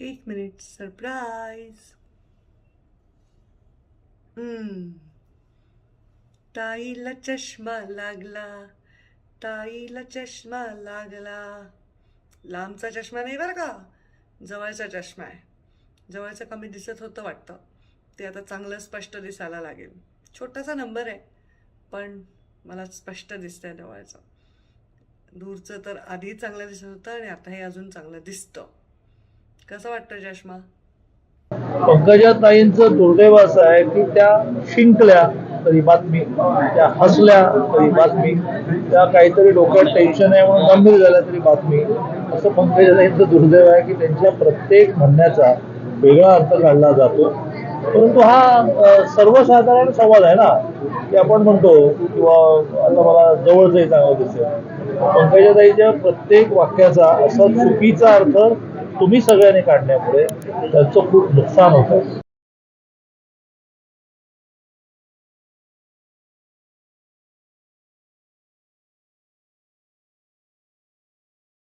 एक minute surprise hmm. ताईला चष्मा लागला. ताईला चष्मा लागला. लांबचा चष्मा नाही बरं का? जवळचा चष्मा आहे. जवळचं कमी दिसत होतं वाटतं. ते आता चांगलं स्पष्ट दिसायला लागेल. छोटासा नंबर आहे पण मला स्पष्ट दिसतंय जवळचं. दूरचं तर आधी चांगलं दिसत होतं आणि आता हे अजून चांगलं दिसतं. कसं वाटतं चष्मा? पंकजाताईंचं दुर्दैव असं आहे की त्या शिंकल्या तरी बातमी त्या हसल्या तरी बातमी त्या काहीतरी डोक्यात टेन्शन आहे म्हणून गंभीर झाल्या तरी बातमी. असं पंकजाताईंचं दुर्दैव आहे की त्यांच्या प्रत्येक म्हणण्याचा वेगळा अर्थ काढला जातो. परंतु हा सर्वसाधारण संवाद आहे ना की आपण म्हणतो किंवा आता मला जवळचंही चांगलं दिसेल. पंकजाताईच्या प्रत्येक वाक्याचा असा चुकीचा अर्थ तुम्ही सगळ्यांनी काढण्यामुळे त्यांचं खूप नुकसान होतं